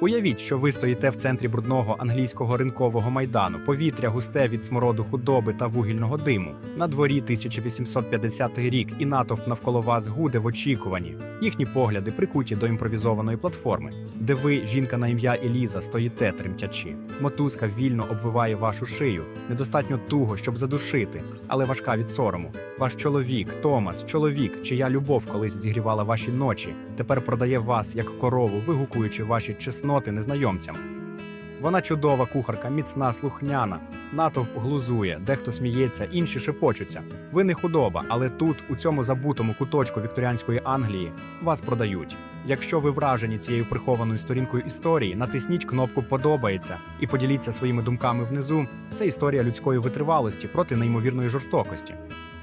Уявіть, що ви стоїте в центрі брудного англійського ринкового майдану, повітря густе від смороду худоби та вугільного диму. На дворі 1850 рік, і натовп навколо вас гуде в очікуванні. Їхні погляди прикуті до імпровізованої платформи, де ви, жінка на ім'я Еліза, стоїте тремтячи. Мотузка вільно обвиває вашу шию, недостатньо туго, щоб задушити, але важка від сорому. Ваш чоловік, Томас, чоловік, чия любов колись зігрівала ваші ночі, тепер продає вас як корову, вигукуючи ваші чесноти незнайомцям. Вона чудова кухарка, міцна, слухняна. Натовп глузує, дехто сміється, інші шепочуться. Ви не худоба, але тут, у цьому забутому куточку вікторіанської Англії, вас продають. Якщо ви вражені цією прихованою сторінкою історії, натисніть кнопку Подобається і поділіться своїми думками внизу. Це історія людської витривалості проти неймовірної жорстокості.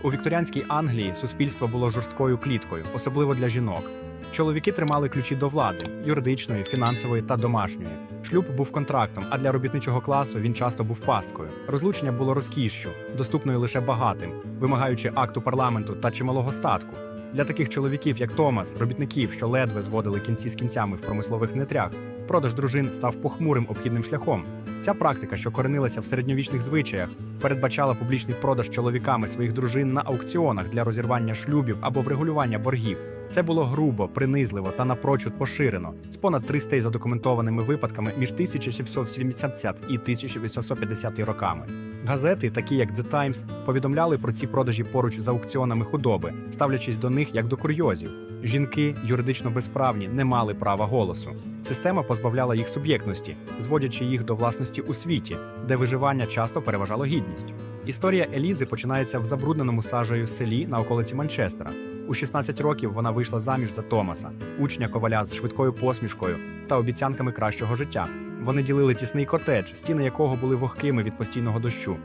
У вікторіанській Англії суспільство було жорсткою кліткою, особливо для жінок. Чоловіки тримали ключі до влади юридичної, фінансової та домашньої. Шлюб був контрактом, а для робітничого класу він часто був пасткою. Розлучення було розкішшю, доступною лише багатим, вимагаючи акту парламенту та чималого статку. Для таких чоловіків, як Томас, робітників, що ледве зводили кінці з кінцями в промислових нетрях, продаж дружин став похмурим обхідним шляхом. Ця практика, що коренилася в середньовічних звичаях, передбачала публічний продаж чоловіками своїх дружин на аукціонах для розірвання шлюбів або врегулювання боргів. Це було грубо, принизливо та напрочуд поширено з понад 300 задокументованими випадками між 1770 і 1850 роками. Газети, такі як The Times, повідомляли про ці продажі поруч з аукціонами худоби, ставлячись до них як до курйозів. Жінки, юридично безправні, не мали права голосу. Система позбавляла їх суб'єктності, зводячи їх до власності у світі, де виживання часто переважало гідність. Історія Елізи починається в забрудненому сажею селі на околиці Манчестера. У 16 років вона вийшла заміж за Томаса, учня коваля з швидкою посмішкою та обіцянками кращого життя. Вони ділили тісний котедж, стіни якого були вогкими від постійного дощу.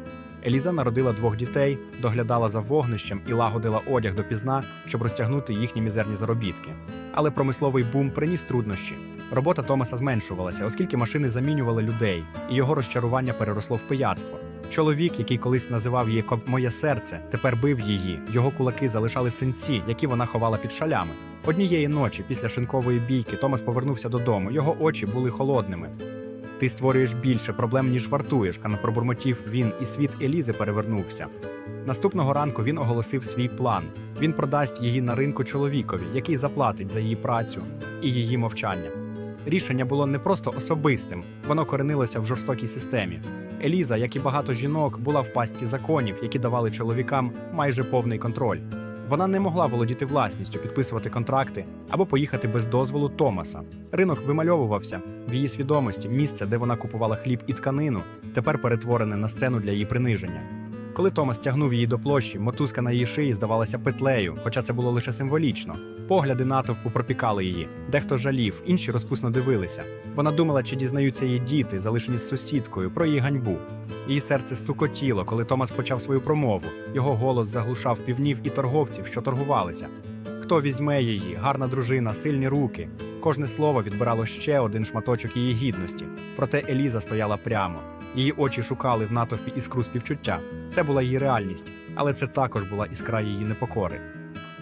Еліза народила двох дітей, доглядала за вогнищем і лагодила одяг допізна, щоб розтягнути їхні мізерні заробітки. Але промисловий бум приніс труднощі. Робота Томаса зменшувалася, оскільки машини замінювали людей, і його розчарування переросло в пияцтво. Чоловік, який колись називав її моє серце, тепер бив її. Його кулаки залишали синці, які вона ховала під шалями. Однієї ночі, після шинкової бійки, Томас повернувся додому. Його очі були холодними. Ти створюєш більше проблем, ніж вартуєш, кано пробурмотів він, і світ Елізи перевернувся. Наступного ранку він оголосив свій план. Він продасть її на ринку чоловікові, який заплатить за її працю і її мовчання. Рішення було не просто особистим, воно коренилося в жорстокій системі. Еліза, як і багато жінок, була в пастці законів, які давали чоловікам майже повний контроль. Вона не могла володіти власністю, підписувати контракти або поїхати без дозволу Томаса. Ринок вимальовувався в її свідомості. Місце, де вона купувала хліб і тканину, тепер перетворене на сцену для її приниження. Коли Томас тягнув її до площі, мотузка на її шиї здавалася петлею, хоча це було лише символічно. Погляди натовпу пропікали її. Дехто жалів, інші розпусно дивилися. Вона думала, чи дізнаються її діти, залишені з сусідкою, про її ганьбу. Її серце стукотіло, коли Томас почав свою промову. Його голос заглушав півнів і торговців, що торгувалися. Хто візьме її, гарна дружина, сильні руки. Кожне слово відбирало ще один шматочок її гідності. Проте Еліза стояла прямо. Її очі шукали в натовпі іскру співчуття. Це була її реальність, але це також була іскра її непокори.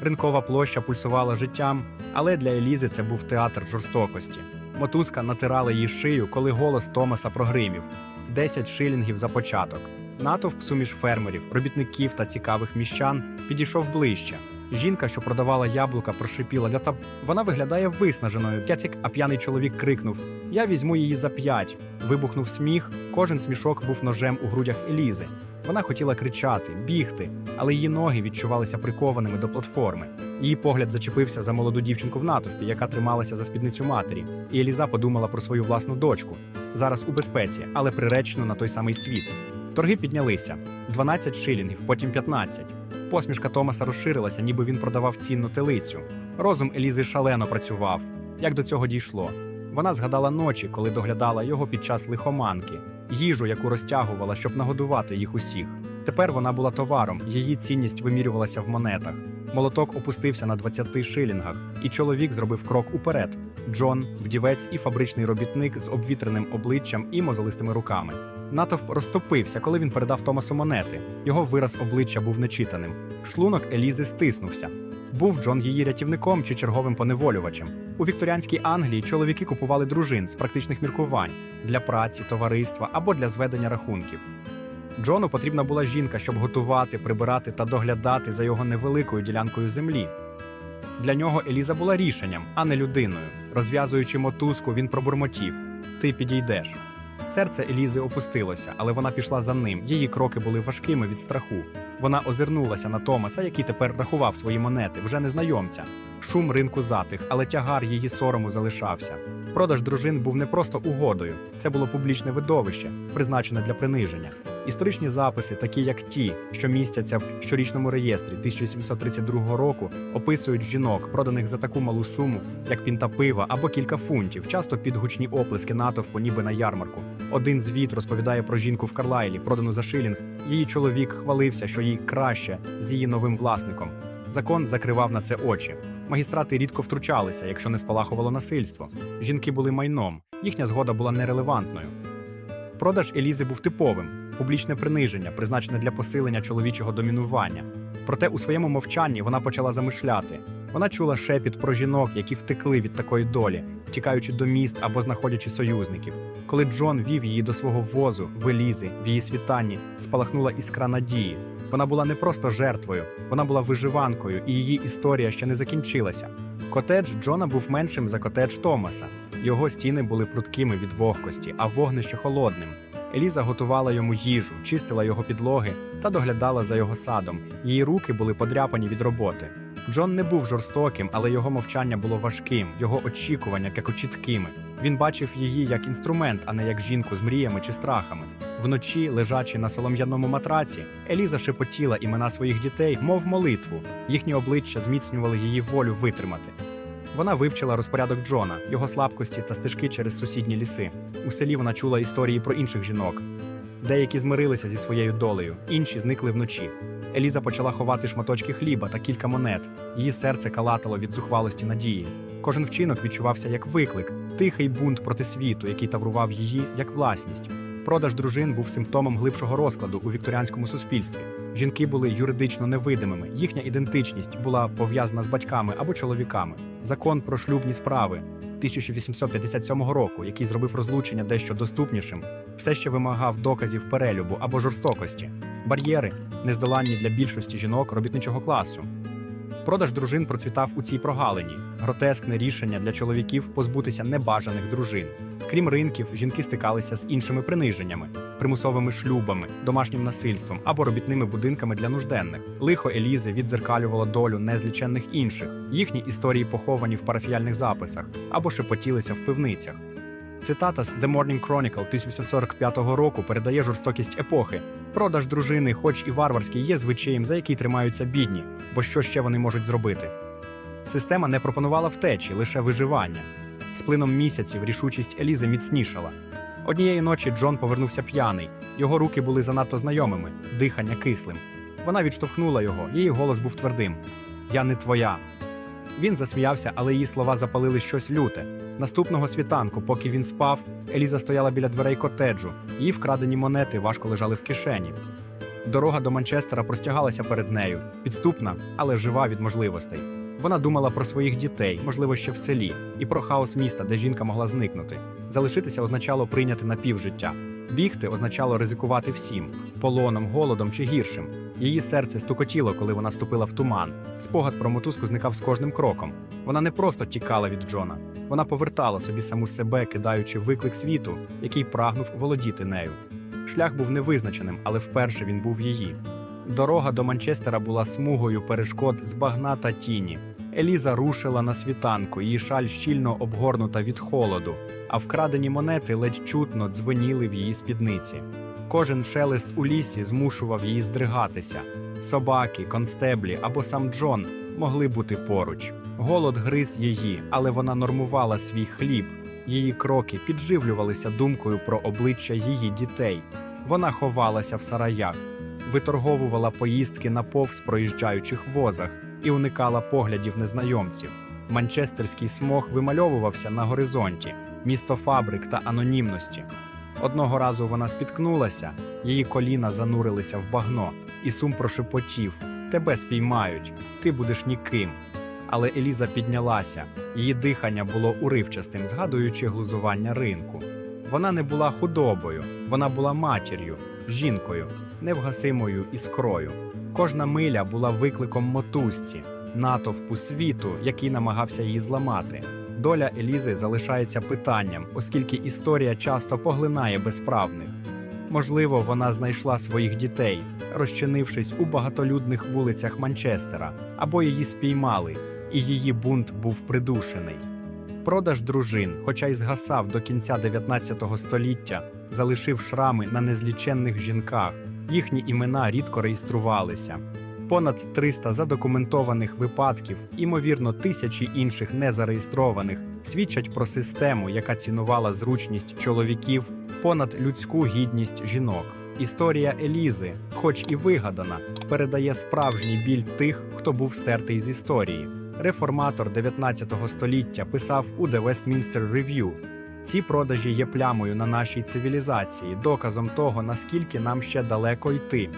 Ринкова площа пульсувала життям, але для Елізи це був театр жорстокості. Мотузка натирала її шию, коли голос Томаса прогримів: 10 шилінгів за початок. Натовп суміш фермерів, робітників та цікавих міщан підійшов ближче. Жінка, що продавала яблука, прошипіла для та вона виглядає виснаженою. Кяцік, а п'яний чоловік крикнув: Я візьму її за п'ять. Вибухнув сміх. Кожен смішок був ножем у грудях Елізи. Вона хотіла кричати, бігти, але її ноги відчувалися прикованими до платформи. Її погляд зачепився за молоду дівчинку в натовпі, яка трималася за спідницю матері. І Еліза подумала про свою власну дочку. Зараз у безпеці, але приречено на той самий світ. Торги піднялися: 12 шилінгів, потім 15. Посмішка Томаса розширилася, ніби він продавав цінну телицю. Розум Елізи шалено працював. Як до цього дійшло? Вона згадала ночі, коли доглядала його під час лихоманки, їжу, яку розтягувала, щоб нагодувати їх усіх. Тепер вона була товаром, її цінність вимірювалася в монетах. Молоток опустився на 20 шилінгах, і чоловік зробив крок уперед. Джон, вдівець і фабричний робітник з обвітреним обличчям і мозолистими руками. Натовп розтопився, коли він передав Томасу монети. Його вираз обличчя був нечитаним. Шлунок Елізи стиснувся. Був Джон її рятівником чи черговим поневолювачем. У вікторіанській Англії чоловіки купували дружин з практичних міркувань для праці, товариства або для зведення рахунків. Джону потрібна була жінка, щоб готувати, прибирати та доглядати за його невеликою ділянкою землі. Для нього Еліза була рішенням, а не людиною. Розв'язуючи мотузку, він пробурмотів: Ти підійдеш. Серце Елізи опустилося, але вона пішла за ним. Її кроки були важкими від страху. Вона озирнулася на Томаса, який тепер рахував свої монети, вже незнайомця. Шум ринку затих, але тягар її сорому залишався. Продаж дружин був не просто угодою, це було публічне видовище, призначене для приниження. Історичні записи, такі як ті, що містяться в щорічному реєстрі 1732 року, описують жінок, проданих за таку малу суму, як пінта пива або кілька фунтів, часто під гучні оплески натовпу, ніби на ярмарку. Один звіт розповідає про жінку в Карлайлі, продану за шилінг. Її чоловік хвалився, що їй краще з її новим власником. Закон закривав на це очі. Магістрати рідко втручалися, якщо не спалахувало насильство. Жінки були майном, їхня згода була нерелевантною. Продаж Елізи був типовим, публічне приниження, призначене для посилення чоловічого домінування. Проте у своєму мовчанні вона почала замишляти. Вона чула шепіт про жінок, які втекли від такої долі, тікаючи до міст або знаходячи союзників. Коли Джон вів її до свого возу в Елізи, в її світанні спалахнула іскра надії. Вона була не просто жертвою, вона була виживанкою, і її історія ще не закінчилася. Котедж Джона був меншим за котедж Томаса. Його стіни були прудкими від вогкості, а вогнище холодним. Еліза готувала йому їжу, чистила його підлоги та доглядала за його садом. Її руки були подряпані від роботи. Джон не був жорстоким, але його мовчання було важким, його очікування кекочіткими. Він бачив її як інструмент, а не як жінку з мріями чи страхами. Вночі, лежачи на солом'яному матраці, Еліза шепотіла імена своїх дітей, мов молитву. Їхні обличчя зміцнювали її волю витримати. Вона вивчила розпорядок Джона, його слабкості та стежки через сусідні ліси. У селі вона чула історії про інших жінок. Деякі змирилися зі своєю долею, інші зникли вночі. Еліза почала ховати шматочки хліба та кілька монет. Її серце калатало від зухвалості надії. Кожен вчинок відчувався як виклик, тихий бунт проти світу, який таврував її як власність. Продаж дружин був симптомом глибшого розкладу у вікторіанському суспільстві. Жінки були юридично невидимими, їхня ідентичність була пов'язана з батьками або чоловіками. Закон про шлюбні справи 1857 року, який зробив розлучення дещо доступнішим, все ще вимагав доказів перелюбу або жорстокості, бар'єри, нездоланні для більшості жінок робітничого класу. Продаж дружин процвітав у цій прогалині, гротескне рішення для чоловіків позбутися небажаних дружин. Крім ринків, жінки стикалися з іншими приниженнями, примусовими шлюбами, домашнім насильством або робітними будинками для нужденних. Лихо Елізи віддзеркалювало долю незліченних інших. Їхні історії поховані в парафіяльних записах або шепотілися в пивницях. Цитата з The Morning Chronicle 1845 року передає жорстокість епохи. Продаж дружини, хоч і варварський, є звичаєм, за який тримаються бідні, бо що ще вони можуть зробити? Система не пропонувала втечі, лише виживання. З плином місяців рішучість Елізи міцнішала. Однієї ночі Джон повернувся п'яний. Його руки були занадто знайомими, дихання кислим. Вона відштовхнула його, її голос був твердим: Я не твоя. Він засміявся, але її слова запалили щось люте. Наступного світанку, поки він спав, Еліза стояла біля дверей котеджу. Її вкрадені монети важко лежали в кишені. Дорога до Манчестера простягалася перед нею, підступна, але жива від можливостей. Вона думала про своїх дітей, можливо, ще в селі, і про хаос міста, де жінка могла зникнути. Залишитися означало прийняти напівжиття. Бігти означало ризикувати всім полоном, голодом чи гіршим. Її серце стукотіло, коли вона ступила в туман. Спогад про мотузку зникав з кожним кроком. Вона не просто тікала від Джона, вона повертала собі саму себе, кидаючи виклик світу, який прагнув володіти нею. Шлях був невизначеним, але вперше він був її. Дорога до Манчестера була смугою перешкод з багна та тіні. Еліза рушила на світанку, її шаль щільно обгорнута від холоду, а вкрадені монети ледь чутно дзвоніли в її спідниці. Кожен шелест у лісі змушував її здригатися. Собаки, констеблі або сам Джон могли бути поруч. Голод гриз її, але вона нормувала свій хліб. Її кроки підживлювалися думкою про обличчя її дітей. Вона ховалася в сараях, виторговувала поїздки на повз проїжджаючих возах і уникала поглядів незнайомців. Манчестерський смог вимальовувався на горизонті, місто фабрик та анонімності. Одного разу вона спіткнулася, її коліна занурилися в багно, і сум прошепотів тебе спіймають, ти будеш ніким. Але Еліза піднялася, її дихання було уривчастим, згадуючи глузування ринку. Вона не була худобою, вона була матір'ю, жінкою, невгасимою іскрою. Кожна миля була викликом мотузці, натовпу світу, який намагався її зламати. Доля Елізи залишається питанням, оскільки історія часто поглинає безправних. Можливо, вона знайшла своїх дітей, розчинившись у багатолюдних вулицях Манчестера, або її спіймали, і її бунт був придушений. Продаж дружин, хоча й згасав до кінця 19 століття, залишив шрами на незліченних жінках. Їхні імена рідко реєструвалися. Понад 300 задокументованих випадків, імовірно, тисячі інших незареєстрованих, свідчать про систему, яка цінувала зручність чоловіків понад людську гідність жінок. Історія Елізи, хоч і вигадана, передає справжній біль тих, хто був стертий з історії. Реформатор 19 століття писав у The Westminster Review. Ці продажі є плямою на нашій цивілізації, доказом того, наскільки нам ще далеко йти.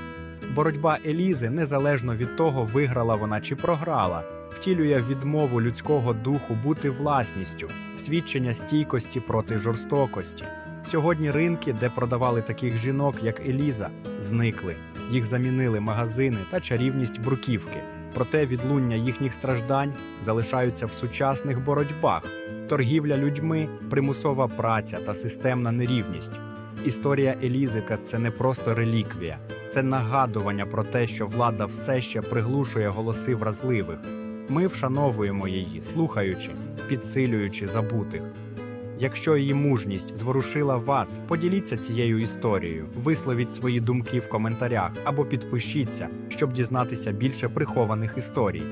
Боротьба Елізи, незалежно від того, виграла вона чи програла, втілює відмову людського духу бути власністю, свідчення стійкості проти жорстокості. Сьогодні ринки, де продавали таких жінок, як Еліза, зникли. Їх замінили магазини та чарівність бруківки. Проте відлуння їхніх страждань залишаються в сучасних боротьбах: торгівля людьми, примусова праця та системна нерівність. Історія Елізика це не просто реліквія, це нагадування про те, що влада все ще приглушує голоси вразливих. Ми вшановуємо її, слухаючи, підсилюючи забутих. Якщо її мужність зворушила вас, поділіться цією історією, висловіть свої думки в коментарях або підпишіться, щоб дізнатися більше прихованих історій.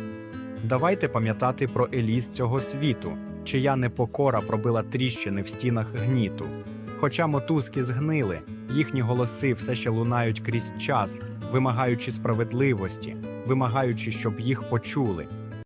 Давайте пам'ятати про Еліз цього світу, чия непокора пробила тріщини в стінах гніту. Хоча мотузки згнили, їхні голоси все ще лунають крізь час, вимагаючи справедливості, вимагаючи, щоб їх почули.